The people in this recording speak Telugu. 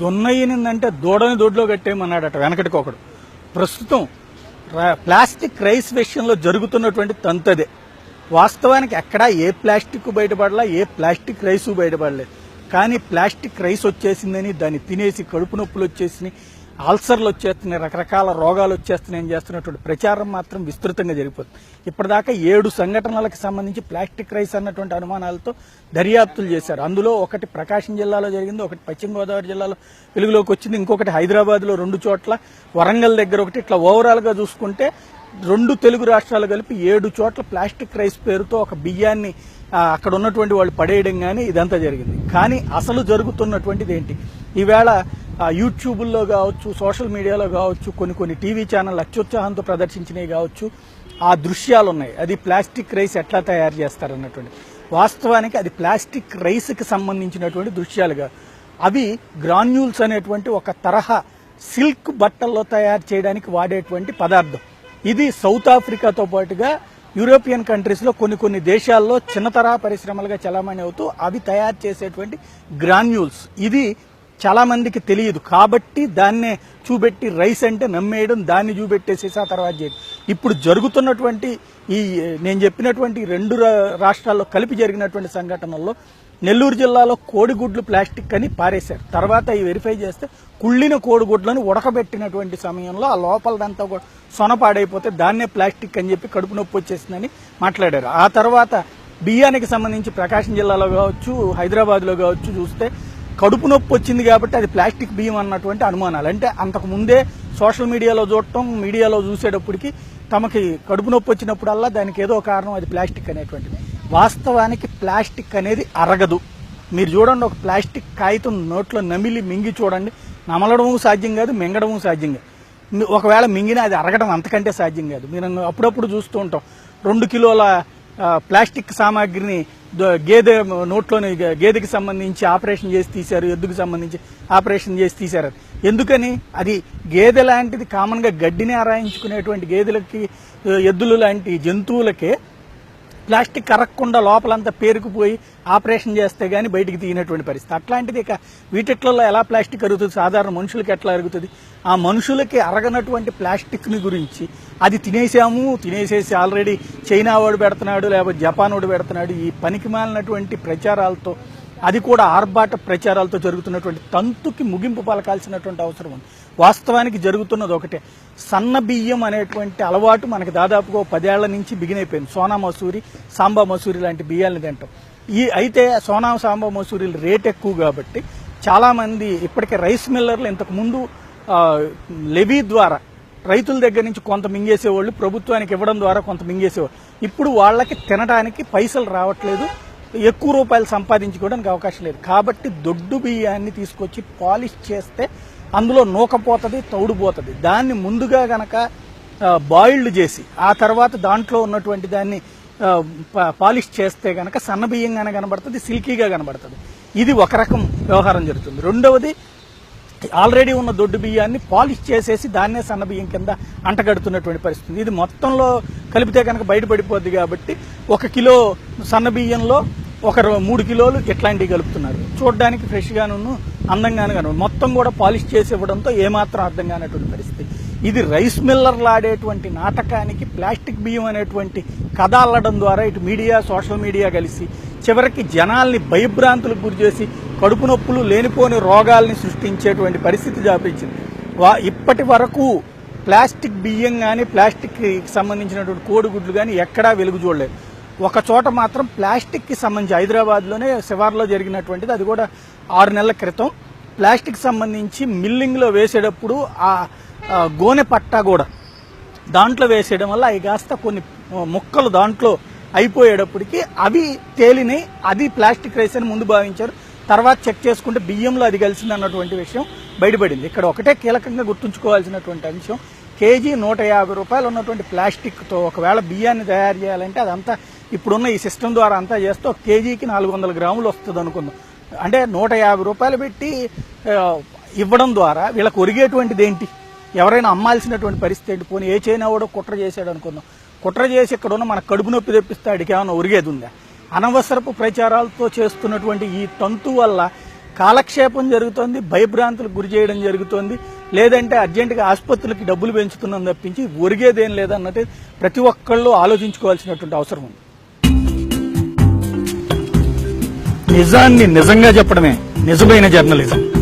దున్నయ్యనిందంటే దూడని దొడ్లో కట్టేయమన్నాడట వెనకటికి ఒకడు ప్రస్తుతం ప్లాస్టిక్ రైస్ విషయంలో జరుగుతున్నటువంటి తంతదే. వాస్తవానికి ఎక్కడా ఏ ప్లాస్టిక్ బయటపడలా ఏ ప్లాస్టిక్ రైసు బయటపడలేదు. కానీ ప్లాస్టిక్ రైస్ వచ్చేసిందని దాన్ని తినేసి కడుపు నొప్పులు వచ్చేసినాయి. ఆల్సర్లు వచ్చేస్తున్నాయి రకరకాల రోగాలు వచ్చేస్తున్నాయని చేస్తున్నటువంటి ప్రచారం మాత్రం విస్తృతంగా జరిగిపోతుంది. ఇప్పటిదాకా ఏడు సంఘటనలకు సంబంధించి ప్లాస్టిక్ రైస్ అన్నటువంటి అనుమానాలతో దర్యాప్తులు చేశారు. అందులో ఒకటి ప్రకాశం జిల్లాలో జరిగింది ఒకటి పశ్చిమ గోదావరి జిల్లాలో వెలుగులోకి వచ్చింది ఇంకొకటి హైదరాబాద్లో రెండు చోట్ల వరంగల్ దగ్గర ఒకటి. ఇట్లా ఓవరాల్గా చూసుకుంటే రెండు తెలుగు రాష్ట్రాలు కలిపి ఏడు చోట్ల ప్లాస్టిక్ రైస్ పేరుతో ఒక బియ్యాన్ని అక్కడ ఉన్నటువంటి వాళ్ళు పడేయడం కానీ ఇదంతా జరిగింది. కానీ అసలు జరుగుతున్నటువంటిది ఏంటి? ఈవేళ యూట్యూబుల్లో కావచ్చు సోషల్ మీడియాలో కావచ్చు కొన్ని కొన్ని టీవీ ఛానల్ అత్యుత్సాహంతో ప్రదర్శించినవి కావచ్చు ఆ దృశ్యాలు ఉన్నాయి అది ప్లాస్టిక్ రైస్ ఎట్లా తయారు చేస్తారన్నటువంటి వాస్తవానికి అది ప్లాస్టిక్ రైస్కి సంబంధించినటువంటి దృశ్యాలుగా. అవి గ్రాన్యూల్స్ అనేటువంటి ఒక తరహా సిల్క్ బట్టల్లో తయారు చేయడానికి వాడేటువంటి పదార్థం. ఇది సౌత్ ఆఫ్రికాతో పాటుగా యూరోపియన్ కంట్రీస్లో కొన్ని కొన్ని దేశాల్లో చిన్న తరహా పరిశ్రమలుగా చలామణి అవుతూ అవి తయారు చేసేటువంటి గ్రాన్యూల్స్. ఇది చాలా మందికి తెలియదు. కాబట్టి దాన్నే చూపెట్టి రైస్ అంటే నమ్మేయడం దాన్ని చూపెట్టేసేసి ఆ తర్వాత చేయడం ఇప్పుడు జరుగుతున్నటువంటి ఈ నేను చెప్పినటువంటి రెండు రా- రాష్ట్రాల్లో కలిపి జరిగినటువంటి సంఘటనల్లో నెల్లూరు జిల్లాలో కోడిగుడ్లు ప్లాస్టిక్ అని పారేశారు. తర్వాత ఈ వెరిఫై చేస్తే కుళ్ళిన కోడిగుడ్లను ఉడకబెట్టినటువంటి సమయంలో ఆ లోపలదంతా కూడా సొనపాడైపోతే దాన్నే ప్లాస్టిక్ అని చెప్పి కడుపు నొప్పి వచ్చేసిందని మాట్లాడారు. ఆ తర్వాత బియ్యానికి సంబంధించి ప్రకాశం జిల్లాలో కావచ్చు హైదరాబాద్లో కావచ్చు చూస్తే కడుపు నొప్పి వచ్చింది కాబట్టి అది ప్లాస్టిక్ బియ్యం అన్నటువంటి అనుమానాలు. అంటే అంతకు ముందే సోషల్ మీడియాలో చూడటం మీడియాలో చూసేటప్పటికి తమకి కడుపు నొప్పి వచ్చినప్పుడల్లా దానికి ఏదో కారణం అది ప్లాస్టిక్ అనేటువంటిది. వాస్తవానికి ప్లాస్టిక్ అనేది అరగదు. మీరు చూడండి ఒక ప్లాస్టిక్ కాగితం నోట్లో నమిలి మింగి చూడండి. నమలడము సాధ్యం కాదు మింగడము సాధ్యం కాదు. ఒకవేళ మింగినా అది అరగడం అంతకంటే సాధ్యం కాదు. మీరు అప్పుడప్పుడు చూస్తూ ఉంటాం. రెండు కిలోల ప్లాస్టిక్ సామాగ్రిని గేదె నోట్లోని గేదెకి సంబంధించి ఆపరేషన్ చేసి తీశారు ఎద్దుకు సంబంధించి ఆపరేషన్ చేసి తీశారు. ఎందుకని? అది గేదె లాంటిది కామన్గా గడ్డిని ఆరాయించుకునేటువంటి గేదెలకి ఎద్దులు లాంటి జంతువులకే ప్లాస్టిక్ కరగకుండా లోపలంతా పేరుకుపోయి ఆపరేషన్ చేస్తే కానీ బయటికి తీయనటువంటి పరిస్థితి. అట్లాంటిది ఇక వీటిట్లలో ఎలా ప్లాస్టిక్ అరుగుతుంది? సాధారణ మనుషులకి ఎట్లా అరుగుతుంది? ఆ మనుషులకి అరగనటువంటి ప్లాస్టిక్ని గురించి అది తినేసాము తినేసేసి ఆల్రెడీ చైనా వాడు పెడుతున్నాడు లేకపోతే జపాన్ వాడు పెడుతున్నాడు. ఈ పనికి మాలినటువంటి ప్రచారాలతో అది కూడా ఆర్భాట ప్రచారాలతో జరుగుతున్నటువంటి తంతుకి ముగింపు పలకాల్సినటువంటి అవసరం ఉంది. వాస్తవానికి జరుగుతున్నది ఒకటే. సన్న బియ్యం అనేటువంటి అలవాటు మనకి దాదాపుగా పదేళ్ళ నుంచి బిగిన్ అయిపోయింది. సోనా మసూరి సాంబా మసూరి లాంటి బియ్యాలను తింటాం. ఈ అయితే సోనా సాంబా మసూరి రేట్ ఎక్కువ కాబట్టి చాలామంది ఇప్పటికే రైస్ మిల్లర్లు ఇంతకుముందు లెవీ ద్వారా రైతుల దగ్గర నుంచి కొంత మింగేసేవాళ్ళు ప్రభుత్వానికి ఇవ్వడం ద్వారా కొంత మింగేసేవాళ్ళు. ఇప్పుడు వాళ్ళకి తినడానికి పైసలు రావట్లేదు. ఎక్కువ రూపాయలు సంపాదించుకోవడానికి అవకాశం లేదు. కాబట్టి దొడ్డు బియ్యాన్ని తీసుకొచ్చి పాలిష్ చేస్తే అందులో నూకపోతుంది తౌడుపోతుంది. దాన్ని ముందుగా గనక బాయిల్డ్ చేసి ఆ తర్వాత దాంట్లో ఉన్నటువంటి దాన్ని ప- పాలిష్ చేస్తే గనక సన్న బియ్యంగానే కనబడుతుంది సిల్కీగా కనబడుతుంది. ఇది ఒక రకం వ్యవహారం జరుగుతుంది. రెండవది ఆల్రెడీ ఉన్న దొడ్డు బియ్యాన్ని పాలిష్ చేసేసి దాన్నే సన్న బియ్యం కింద అంటగడుతున్నటువంటి పరిస్థితి. ఇది మొత్తంలో కలిపితే కనుక బయటపడిపోద్ది కాబట్టి ఒక కిలో సన్న బియ్యంలో ఒక మూడు కిలోలు ఇట్లాంటివి కలుపుతున్నారు? చూడడానికి ఫ్రెష్గాను అందంగాను కాను మొత్తం కూడా పాలిష్ చేసి ఇవ్వడంతో ఏమాత్రం అర్థం కానటువంటి పరిస్థితి. ఇది రైస్ మిల్లర్లు ఆడేటువంటి నాటకానికి ప్లాస్టిక్ బియ్యం అనేటువంటి కథ అల్లడం ద్వారా ఇటు మీడియా సోషల్ మీడియా కలిసి చివరికి జనాల్ని భయభ్రాంతులకు గురి చేసి కడుపు నొప్పులు లేనిపోని రోగాల్ని సృష్టించేటువంటి పరిస్థితి జాపించింది వా ఇప్పటి వరకు ప్లాస్టిక్ బియ్యం కానీ ప్లాస్టిక్కి సంబంధించినటువంటి కోడిగుడ్లు కానీ ఎక్కడా వెలుగు చూడలేదు. ఒక చోట మాత్రం ప్లాస్టిక్కి సంబంధించి హైదరాబాద్లోనే శివార్లో జరిగినటువంటిది అది కూడా ఆరు నెలల క్రితం. ప్లాస్టిక్ సంబంధించి మిల్లింగ్లో వేసేటప్పుడు ఆ గోనె పట్టా కూడా దాంట్లో వేసేయడం వల్ల అవి కాస్త కొన్ని ముక్కలు దాంట్లో అయిపోయేటప్పటికి అవి తేలినాయి అది ప్లాస్టిక్ రైస్ అని ముందు భావించారు. తర్వాత చెక్ చేసుకుంటే బియ్యంలో అది కలిసింది అన్నటువంటి విషయం బయటపడింది. ఇక్కడ ఒకటే కీలకంగా గుర్తుంచుకోవాల్సినటువంటి అంశం కేజీ నూట యాభై రూపాయలు ఉన్నటువంటి ప్లాస్టిక్తో ఒకవేళ బియ్యాన్ని తయారు చేయాలంటే అదంతా ఇప్పుడున్న ఈ సిస్టమ్ ద్వారా అంతా చేస్తే ఒక కేజీకి నాలుగు వందల గ్రాములు వస్తుంది అనుకుందాం. అంటే నూట యాభై రూపాయలు పెట్టి ఇవ్వడం ద్వారా వీళ్ళకి ఒరిగేటువంటిది ఏంటి? ఎవరైనా అమ్మాల్సినటువంటి పరిస్థితి ఏంటి? పోనీ ఏ చైనా కూడా కుట్ర చేశాడు అనుకుందాం. కుట్ర చేసి ఇక్కడ ఉన్న మన కడుపు నొప్పి తెప్పిస్తే ఆడికి ఏమైనా ఒరిగేది ఉందా? అనవసరపు ప్రచారాలతో చేస్తున్నటువంటి ఈ తంతు వల్ల కాలక్షేపం జరుగుతోంది భయభ్రాంతులకు గురి చేయడం జరుగుతోంది. లేదంటే అర్జెంటుగా ఆసుపత్రులకి డబ్బులు పెంచుతున్నాం తప్పించి ఒరిగేదేం లేదన్నట్టు ప్రతి ఒక్కళ్ళు ఆలోచించుకోవాల్సినటువంటి అవసరం ఉంది. నిజాన్ని నిజంగా చెప్పడమే. నిజమైన జర్నలిజం.